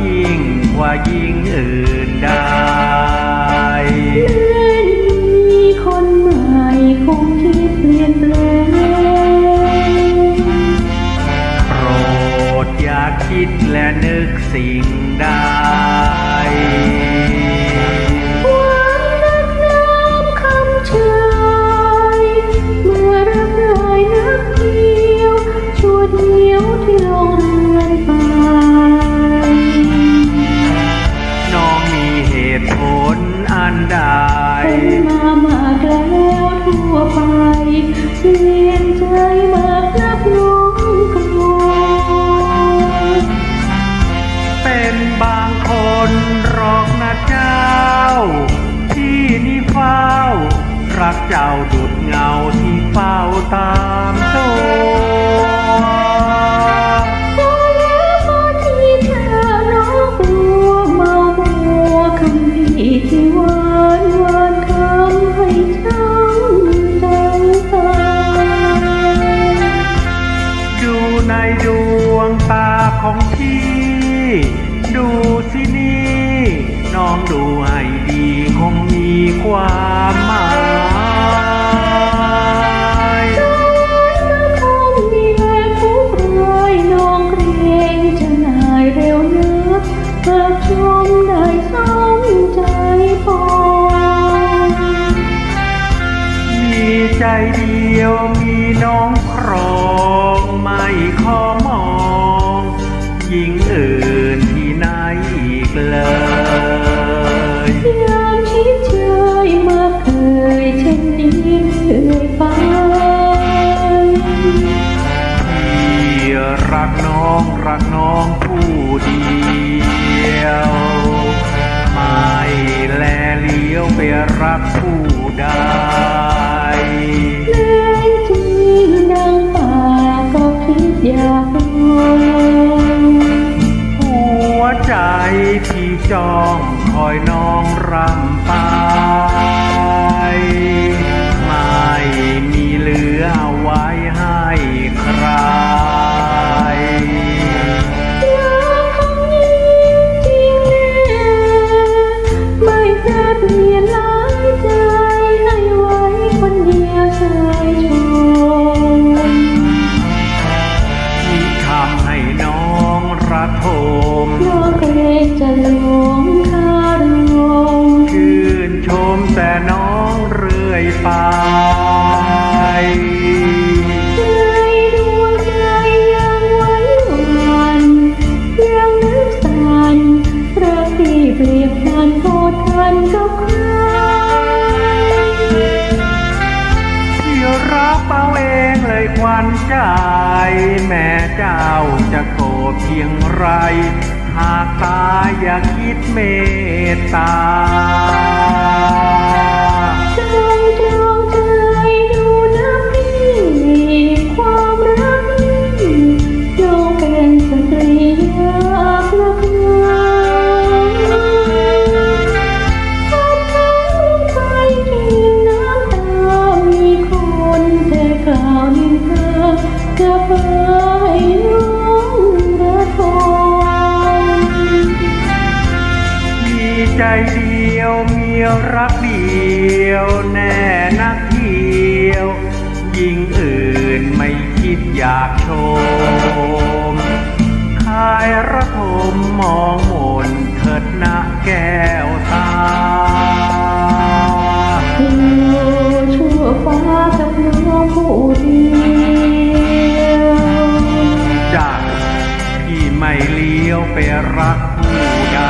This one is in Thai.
ยิ่งกว่ายิ่งอื่นใดแม้มีคนใหม่คงคิดเปลี่ยนแปลงโปรดอย่าคิดและนึกสิ่งใดควา บางคนหรอกนะเจ้า ที่นี่เฝ้า รักเจ้าดุดเงาที่เฝ้าตามตัวพอแล้วพอที่เธอน้องกลัวเมามัวคำลีที่หวานหวานคำให้ช้ำใจตายดูในดวงตาของพี่ ดูสินี่น้องดูให้ดีคงมีความหมายคงมีแรงทุกรายน้องเกรงจะนายเร็วเนักเกิดชมได้สมใจปอมีใจเดียวมีน้องครองไม่ขอมองหญิงเอื่น องรักน้องผู้เดียว ไม่แลเลี้ยวไปรักผู้ใดแม้จริงดังป่าก็คิดอยากลองหัวใจที่จ้องคอยน้องรำไป ระทมน้องเกรงจะหลงคารมชื่นชมแต่น้องเรื่อยไปใจดวงใจยังหวหวั่นยังนึกสั่นรักที่เปรียบพันโทษทันกับใคร รับเอาเองเลยควันใจ แม่เจ้าจะโกรธเพียงไร หากตายอย่าคิดเมตตา ทาจะไปน้องระทมมีใจเดียวมีรักเดียวแน่นักเที่ยวยิ่งอื่นไม่คิดอยากชมคายระทมมองมนเถิดนะแก้วตาชั่วฟ้ากับน้องผู้ดี ไม่เลี้ยวไปรักผู้ใด